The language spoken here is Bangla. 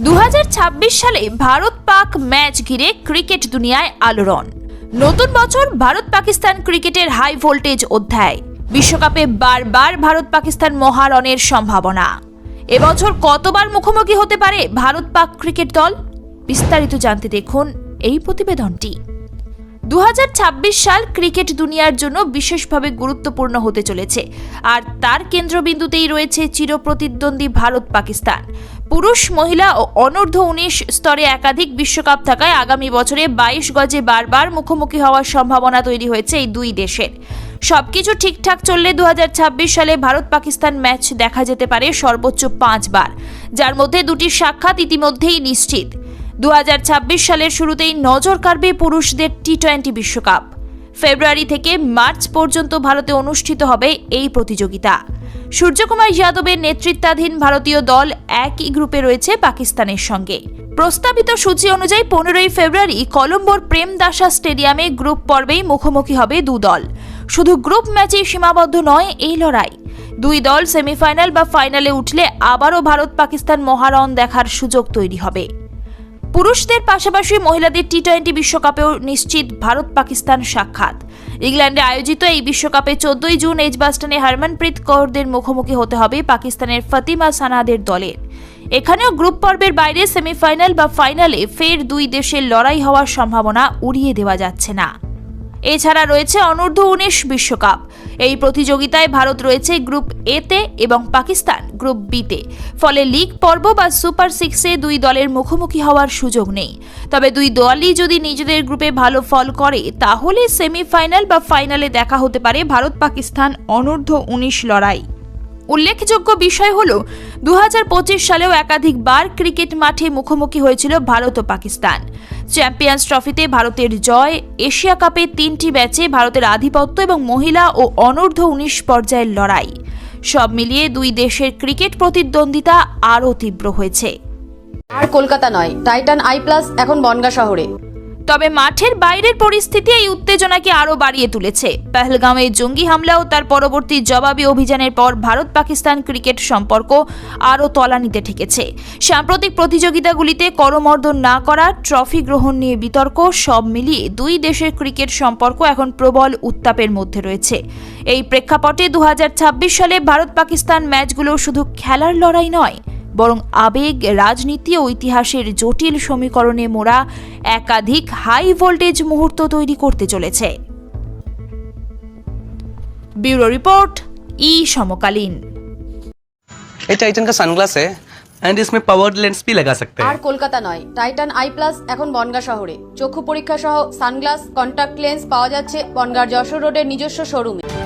দু হাজার ছাব্বিশ সালে ভারত পাক ম্যাচ ঘিরে ক্রিকেট দুনিয়ায় আলোড়ন। নতুন বছর ভারত পাকিস্তান ক্রিকেটের হাই ভোল্টেজ অধ্যায়। বিশ্বকাপে বারবার ভারত পাকিস্তান মহারণের সম্ভাবনা। এবছর কতবার মুখোমুখি হতে পারে ভারত পাক ক্রিকেট দল? বিস্তারিত জানতে দেখুন এই প্রতিবেদনটি। দু হাজার ছাব্বিশ সাল ক্রিকেট দুনিয়ার জন্য বিশেষভাবে গুরুত্বপূর্ণ হতে চলেছে। আর তার কেন্দ্রবিন্দুতেই রয়েছে চিরপ্রতিদ্বন্দ্বী ভারত পাকিস্তান। পুরুষ, মহিলা ও অনূর্ধ্ব উনিশ স্তরে একাধিক বিশ্বকাপ থাকায় আগামী বছরে বাইশ গজে বারবার মুখোমুখি হওয়ার সম্ভাবনা তৈরি হয়েছে এই দুই দেশের। সবকিছু ঠিকঠাক চললে দু হাজার ছাব্বিশ সালে ভারত পাকিস্তান ম্যাচ দেখা যেতে পারে সর্বোচ্চ পাঁচবার, যার মধ্যে দুটি সাক্ষাৎ ইতিমধ্যেই নিশ্চিত। দু হাজার ছাব্বিশ সালের শুরুতেই নজর কাড়বে পুরুষদের টি টোয়েন্টি বিশ্বকাপ। ফেব্রুয়ারি থেকে মার্চ পর্যন্ত ভারতে অনুষ্ঠিত হবে এই প্রতিযোগিতা। সূর্যকুমার যাদবের নেতৃত্বাধীন ভারতীয় দল একই গ্রুপে রয়েছে পাকিস্তানের সঙ্গে। প্রস্তাবিত সূচি অনুযায়ী পনেরোই ফেব্রুয়ারি কলম্বোর প্রেমদাসা স্টেডিয়ামে গ্রুপ পর্বেই মুখোমুখি হবে দু দল। শুধু গ্রুপ ম্যাচেই সীমাবদ্ধ নয় এই লড়াই। দুই দল সেমিফাইনাল বা ফাইনালে উঠলে আবারও ভারত পাকিস্তান মহারণ দেখার সুযোগ তৈরি হবে। পুরুষদের পাশাপাশি মহিলাদের টি টোয়েন্টি বিশ্বকাপেও নিশ্চিত ভারত পাকিস্তান সাক্ষাৎ। ইংল্যান্ডে আয়োজিত এই বিশ্বকাপে চোদ্দই জুন এজবাস্টনে হারমনপ্রীত কৌরদের মুখোমুখি হতে হবে পাকিস্তানের ফতিমা সানাদের দলের এখানেও গ্রুপ পর্বের বাইরে সেমিফাইনাল বা ফাইনালে ফের দুই দেশের লড়াই হওয়ার সম্ভাবনা উড়িয়ে দেওয়া যাচ্ছে না। এছাড়া রয়েছে অনূর্ধ্ব উনিশ বিশ্বকাপ। এই প্রতিযোগিতায় ভারত রয়েছে গ্রুপ এতে এবং পাকিস্তান গ্রুপ বিতে ফলে লিগ পর্ব বা সুপার সিক্সে দুই দলের মুখোমুখি হওয়ার সুযোগ নেই। তবে দুই দলই যদি নিজেদের গ্রুপে ভালো ফল করে, তাহলে সেমিফাইনাল বা ফাইনালে দেখা হতে পারে ভারত পাকিস্তান অনূর্ধ্ব উনিশ লড়াই। উল্লেখযোগ্য বিষয় হল দু হাজার পঁচিশ সালেও একাধিকবার ক্রিকেট মাঠে মুখোমুখি হয়েছিল ভারত ও পাকিস্তান। চ্যাম্পিয়ন্স ট্রফিতে ভারতের জয়, এশিয়া কাপে তিনটি ম্যাচে ভারতের আধিপত্য এবং মহিলা ও অনূর্ধ্ব উনিশ পর্যায়ের লড়াই। সব মিলিয়ে দুই দেশের ক্রিকেট প্রতিদ্বন্দ্বিতা আরও তীব্র হয়েছে। আর কলকাতা নয়, টাইটান আই প্লাস এখন বনগা শহরে। তবে মাঠের বাইরের পরিস্থিতি এই উত্তেজনাকে আরও বাড়িয়ে তুলেছে। পহলগাঁওয়ে জঙ্গি হামলা ও তার পরবর্তী জবাবি অভিযানের পর ভারত পাকিস্তান ক্রিকেট সম্পর্ক আরও তলানিতে ঠেকেছে। সাম্প্রতিক প্রতিযোগিতাগুলিতে করমর্দন না করা, ট্রফি গ্রহণ নিয়ে বিতর্ক, সব মিলিয়ে দুই দেশের ক্রিকেট সম্পর্ক এখন প্রবল উত্তাপের মধ্যে রয়েছে। এই প্রেক্ষাপটে দু হাজার ছাব্বিশ সালে ভারত পাকিস্তান ম্যাচগুলো শুধু খেলার লড়াই নয় বরং আবেগ রাজনীতি ও ইতিহাসের জটিল সমীকরণে মোড়া একাধিক হাই ভোল্টেজ মুহূর্ত তৈরি করতে চলেছে ব্যুরো রিপোর্ট ই সমকালীন ये टाइटन का सनग्लास है एंड इसमें पावर लेंस भी लगा सकते আর हैं কলকাতা নয় টাইটান আই প্লাস এখন বনগা শহরে চক্ষু পরীক্ষা সহ সানগ্লাস কন্টাক্ট লেন্স পাওয়া যাচ্ছে বনগার যশোর রোডের নিজস্ব শোরুমে